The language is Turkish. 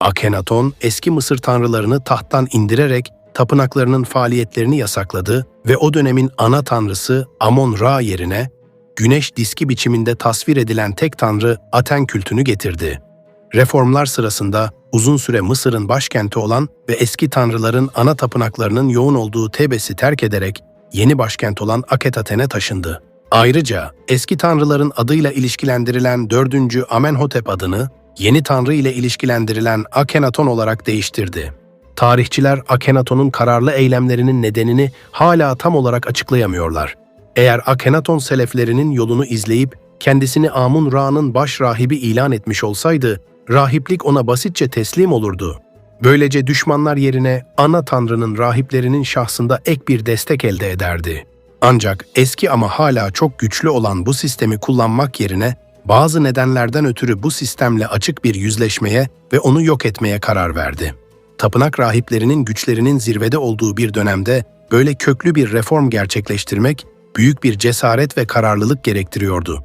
Akhenaton eski Mısır tanrılarını tahttan indirerek tapınaklarının faaliyetlerini yasakladı ve o dönemin ana tanrısı Amon-Ra yerine güneş diski biçiminde tasvir edilen tek tanrı Aten kültünü getirdi. Reformlar sırasında uzun süre Mısır'ın başkenti olan ve eski tanrıların ana tapınaklarının yoğun olduğu Tebes'i terk ederek yeni başkent olan Aketatene taşındı. Ayrıca eski tanrıların adıyla ilişkilendirilen 4. Amenhotep adını yeni tanrı ile ilişkilendirilen Akhenaton olarak değiştirdi. Tarihçiler Akhenaton'un kararlı eylemlerinin nedenini hala tam olarak açıklayamıyorlar. Eğer Akhenaton seleflerinin yolunu izleyip kendisini Amun-Ra'nın baş rahibi ilan etmiş olsaydı, rahiplik ona basitçe teslim olurdu. Böylece düşmanlar yerine ana tanrının rahiplerinin şahsında ek bir destek elde ederdi. Ancak eski ama hala çok güçlü olan bu sistemi kullanmak yerine bazı nedenlerden ötürü bu sistemle açık bir yüzleşmeye ve onu yok etmeye karar verdi. Tapınak rahiplerinin güçlerinin zirvede olduğu bir dönemde böyle köklü bir reform gerçekleştirmek büyük bir cesaret ve kararlılık gerektiriyordu.